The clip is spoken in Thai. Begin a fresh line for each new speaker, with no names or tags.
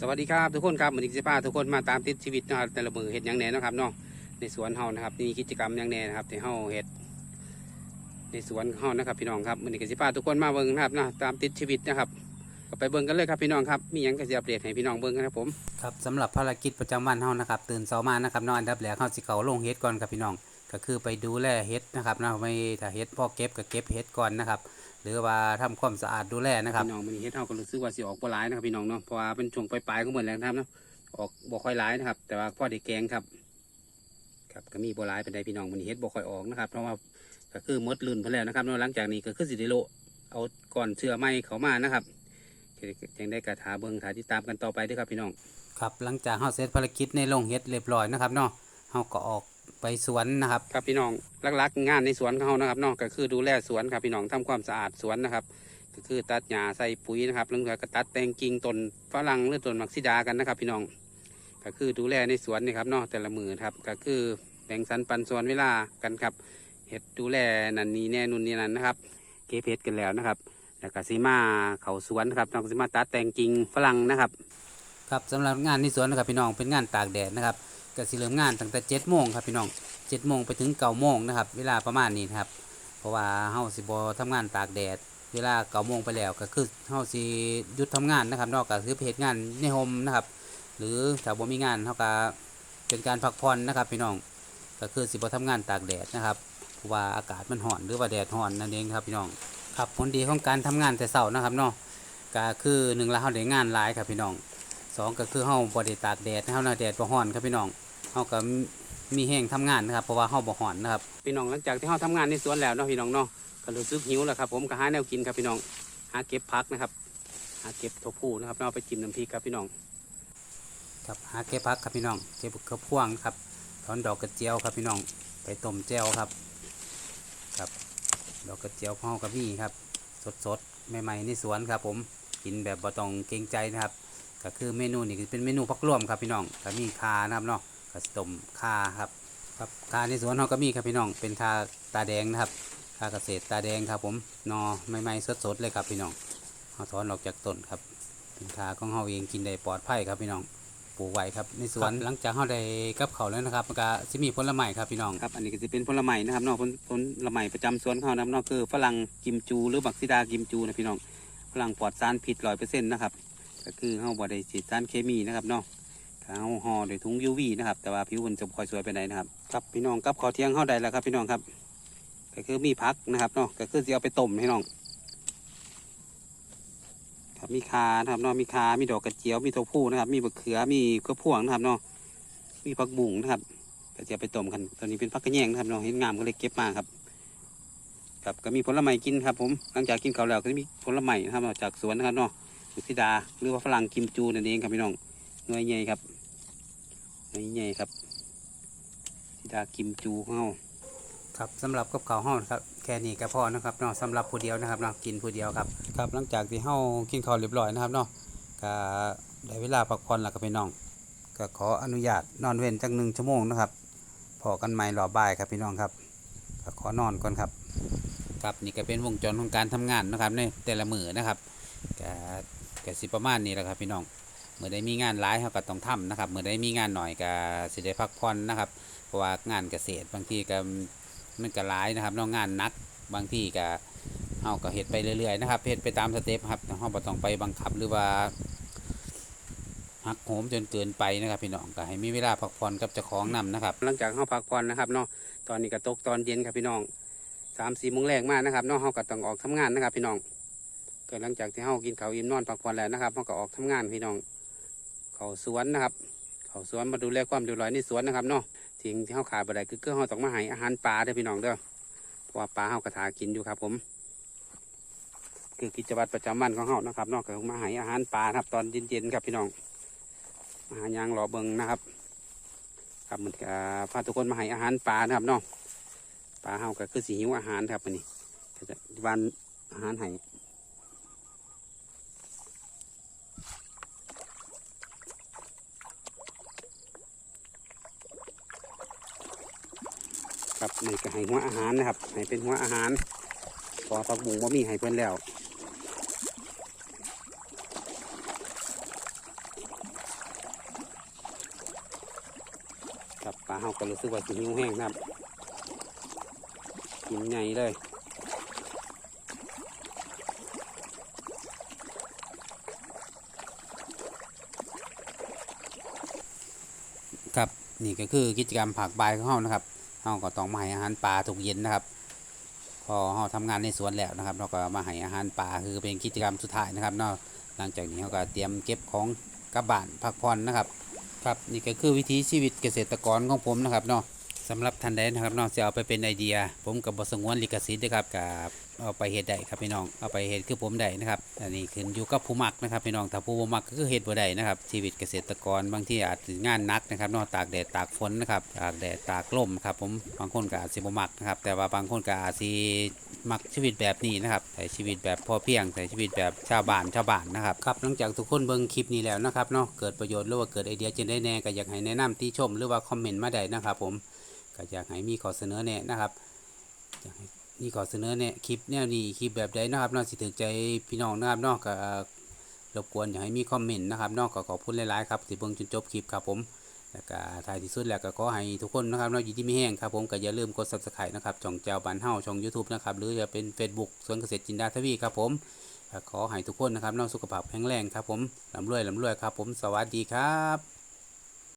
สวัสดีครับทุกคนครับวันนี้สิพาทุกคนมาตามติดชีวิตนะครับแต่ละมือเห็ดยังแหน่นะครับเนาะในสวนเฮานะครับนี่กิจกรรมยังแหน่นะครับที่เฮาเห็ดในสวนเฮานะครับ พี่น้องครับวันนี้ก็สิพาทุกคนมาเบิ่งนะครับนะตามติดชีวิตนะครับก็ไปเบิ่งกันเลยครับพี่น้องครับมียังก็สิอัปเดตให้พี่น้องเบิ่งกันครับผม
ครับสำหรับภารกิจประจำวันเฮานะครับตื่นเช้ามานะครับนอนอันดับแรกเฮาสิเขาลงเฮ็ดก่อนครับพี่น้อง ก็คือไปดูแลเฮ็ดนะครับเนาะไม่ถ้าเฮ็ดพอเก็บก็เก็บเฮ็ดก่อนนะครับ หรือว่าทำความสะอาดดูแลนะครับ
พี่น้องวันนี้เฮ็ดเฮาก็รู้สึกว่าสิออกบ่หลายนะครับพี่น้องเนาะเพราะว่าเป็นช่วงปลายๆของเหมือนแล้วนะครับเนาะออกบ่ค่อยหลายนะครับ แต่ว่าพอได้แกงครับ ครับก็มีบ่หลายเป็นไดพี่น้องวันนี้เฮ็ดบ่ค่อยออกนะครับเพราะว่าก็คือหมดลื่นไปแล้วนะครับเนาะหลังจากนี้ก็คือสิได้โละเอาก่อนเชื่อไม้เขามานะครับยังได้กระถาเบิ่งถาติดตามกันต่อไปเด้วยครับพี่น้อง
ครับหลังจากเฮาเสร็จภารกิจในลงเฮ็ดเรียบร้อยนะครับเนาะเฮาก็ออก ไปสวนนะครับ
ครับพี่น้องลักๆงานในสวนของเขานะครับเนาะก็คือดูแลสวนครับพี่น้องทำความสะอาดสวนนะครับ ก็คือตัดหญ้าใส่ปุ๋ยนะครับแล้วก็ตัดแต่งกิ่งต้นฝรั่งหรือต้นมักซิดากันนะครับ พี่น้อง ก็คือดูแลในสวนนี่ครับเนาะแต่ละมือครับก็คือแบ่งสรรปันส่วนเวลากันครับเห็ดดูแลนันนี้แน่นุนนี่นั่นนะครับ เก็บเห็ดกันแล้วนะครับ แล้วก็ซีมาเขาสวนครับน้องซีมาตัดแต่งกิ่งฝรั่งนะครับ
ครับสำหรับงานในสวนนะครับพี่น้องเป็นงานตากแดดนะครับ ก็สิเริ่มงานตั้งแต่เจ็ดโมงครับพี่น้องเจ็ดโมงไปถึงเก้าโมงนะครับ เวลาประมาณนี้นครับ เพราะว่าเฮาสิบ่ทำงานตากแดด เวลาเก้าโมงไปแล้วก็คือเฮาสิหยุดทำงานนะครับนอกจากคือเฮ็ดงานในโฮมนะครับ หรือถ้าบ่มีงานเฮาก็เป็นการพักผ่อนนะครับพี่น้องก็คือสิบ่ทำงานตากแดดนะครับเพราะว่าอากาศมันร้อนหรือว่าแดดร้อนนั่นเองครับพี่น้องครับผลดีของการทำงานแต่เช้านะครับเนาะก็คือหนึ่งละเฮาได้งานหลายครับพี่น้องสองก็คือเฮาบ่ได้ตากแดดเฮาหน่ะแดดบ่ร้อนครับพี่น้อง เฮาก็มีแห้งทำงานนะครับเพราะว่าเฮาบ่ร้อนนะครับ
พี่น้องหลังจากที่เขาทำงานในสวนแล้วเนาะพี่น้องเนาะก็รู้สึกหิวแล้วครับผมก็หาแนวกินครับพี่น้องหาเก็บพักนะครับหาเก็บถั่วพูนะครับเอาไปจิ้มน้ำพริกครับพี่น้อง
ครับหาเก็บผักครับพี่น้องเก็บกระพ่วงครับถอนดอกกระเจียวครับพี่น้องไปต้มแจ่วครับครับ ดอกกระเจียวพ่อกับมี่ครับ สดสดๆใหม่ๆในสวนครับ ผมกินแบบบ่ต้องเกรงใจนะครับ ก็คือเมนูนี่เป็นเมนูพักร่วมครับพี่น้องก็มีคานะครับเนาะ ก็สิต้มคาครับครับคาในสวนเราก็มีครับพี่น้องเป็นคาตาแดงนะครับคาเกษตรตาแดงครับผมหนอใหม่ๆสดๆเลยครับพี่น้องเราถอนออกจากต้นครับเป็นคาของเราเองกินได้ปลอดภัยครับพี่น้องปลูกไว้ครับในสวนหลังจากเราได้กับเขาวแล้วนะครับมันก็จะมีผลไม้ครับพี่น้อง
ครับอันนี้ก็จะเป็นผลไม้นะครับเนาะผลผลไม้ประจำสวนเขานะครับเนาะคือฝรั่งกิมจูหรือบักซิดากิมจูนะพี่น้องฝรั่งปลอดสารพิษร้อยเปอร์เซ็นต์นะครับก็คือเขาบ่ได้ฉีดสารเคมีนะครับเนาะ ถ้าเขาห่อด้วยถุงยูวีนะครับ แต่ว่าผิวมันจะบค่อยสวยไปไหนนะครับครับพี่น้องกับข้าวเที่ยงเขาได้แล้วครับ พี่น้องครับ ก็คือมีพักนะครับเนาะก็คือจะเอาไปต้มให้น้องครับมีคานะครับเนาะมีคามีดอกกระเจียวมีตัวผู้นะครับ มีบะเขือมีกระพวงนะครับเนาะมีผักบุ้งนะครับก็จะเอาไปต้มกันตอนนี้เป็นผักกระแยงนะครับเนาะเห็นงามก็เลยเก็บมาครับครับก็มีผลไม้กินครับ ผมหลังจากกินข้าวแล้วก็จะมีผลไม้นะครับเนาะจากสวนนะครับเนาะมุสิดาหรือว่าฝรั่งกิมจูนั่นเองครับพี่น้องหน่วยใหญ่ครับ น่วยใหญ่ครับสิดากิมจูของเรา
ครับสำหรับกับข้าวเฮานะครับแค่นี้ก็พอนะครับเนาะสำหรับผู้เดียวนะครับเนาะกินผู้เดียวครับครับ หลังจากที่เฮากินข้าวเรียบร้อยนะครับเนาะก็ได้เวลาพักผ่อนแล้วครับพี่น้อง ก็ขออนุญาตนอนเว้นจักหนึ่งชั่วโมงนะครับพอกันใหม่รอบบ่ายครับพี่น้องครับก็ขอนอนก่อนครับ ครับนี่ก็เป็นวงจรของการทำงานนะครับในแต่ละมือนะครับก็ก็สิประมาณนี้แหละครับพี่น้อง เมื่อได้มีงานหลายเขาก็ต้องทำนะครับเมื่อได้มีงานหน่อยก็สิได้พักผ่อนนะครับ เพราะว่างานเกษตรบางทีก็มันก็หลายนะครับนอกงานนักบางที่ก็เฮาก็เฮ็ดไปเรื่อยๆนะครับเฮ็ดไปตามสเต็ปครับเฮาบ่ต้องไปบังคับหรือว่าหักโหมจนเกินไปนะครับพี่น้องก็ให้มีเวลาพักผ่อนกับเจ้าของนำนะครับ
หลังจากเขาพักผ่อนนะครับเนาะตอนนี้ก็ตกตอนเย็นครับพี่น้องสามสี่โมงแรกมากนะครับเนาะเขาก็ต้องออกทำงานนะครับพี่น้องก็หลังจากที่เขากินข้าวอิ่มนอนพักผ่อนแล้วนะครับเขาก็ออกทำงานพี่น้อง เขาสวนนะครับ เขาสวนมาดูแลความเรียบร้อยในสวนนะครับเนาะสิ่งที่เขาขาดไปได้คือเกลือเขาต้องมาให้อาหารปลาเด้พี่น้องเด้อเพราะว่าปลาเขากระถากินอยู่ครับ ผม คือกิจวัตรประจำวันของเขานะครับนอกจากมาให้อาหารปลาครับ ตอนเย็นๆครับพี่น้องอาหารยางหล่อเบิงนะครับ ครับมันก็พาทุกคนมาให้อาหารปลานะครับเนาะปลาเฮาก็คือสีหิวอาหารครับมันนี้ก็จะวันอาหารห้ครั นี่ก็ให้หัวอาหารนะครับ ให้เป็นหัวอาหาร พอผักบุ้งบ่มีให้เพิ่นแล้วครับปลาเฮาก็รู้สึกว่าจะหิวแห้งครับ กินใหญ่เลย
ครับนี่ก็คือกิจกรรมผักใบของเฮานะครับ เฮาก็ต้องมาให้อาหารปลาทุกเย็นนะครับ พอเฮาทำงานในสวนแล้วนะครับเราก็มาให้อาหารปลาคือเป็นกิจกรรมสุดท้ายนะครับเนาะหลังจากนี้เราก็เตรียมเก็บของกลับบ้านพักผ่อนนะครับ ครับนี่ก็คือวิถีชีวิตเกษตรกรของผมนะครับเนาะสำหรับท่านใดนะครับเนาะจะเอาไปเป็นไอเดีย ผมกับบสงวนลิขสิทธิ์นะครับกับเอาไปเฮ็ดได้ครับพี่น้องเอาไปเฮ็ดคือผมได้นะครับอันนี้ขึ้นอยู่กับผู้มักนะครับพี่น้องถ้าผู้บ่มักก็คือเฮ็ดบ่ได้นะครับชีวิตเกษตรกรบางที่อาจงานนักนะครับนาะตากแดดตากฝนนะครับตากแดดตากลมครับผมบางคนก็อาจสิบ่มักนะครับแต่ว่าบางคนก็อาจสิมักชีวิตแบบนี้นะครับใช้ชีวิตแบบพอเพียงใช้ชีวิตแบบชาวบ้านชาวบ้านนะครับครับหลังจากทุกคนเบิ่งคลิปนี้แล้วนะครับเนาะเกิดประโยชน์หรือว่าเกิดไอเดียจะได้แน่ก็อยากให้แนะนำติชมหรือว่าคอมเมนต์มาได้นะครับผมก็อยากให้มีข้อเสนอแนะนะครับอยากให้ มีข้อเสนอแนะคลิปแนวนี้คลิปแบบใดนะครับนาะสิถึงใจพี่น้องนะครับนาะก็รบกวนอยากให้มีคอมเมนต์นะครับนาะก็ขอบคุณหลายๆครับที่เบิ่งจนจบคลิปครับผมแล้วก็ท้ายที่สุดแล้วก็ขอให้ทุกคนนะครับนาะอยู่ที่ไม่แห้งครับผมก็อย่าลืมกด subscribe นะครับช่องเจ้าบ้านเฮาช่อง YouTube นะครับหรือจะเป็น Facebook สวนเกษตรจินดาทวีครับผมขอให้ทุกคนนะครับนาะสุขภาพแข็งแรงครับผมร่ำรวยร่ำรวยครับผมสวัสดีครับ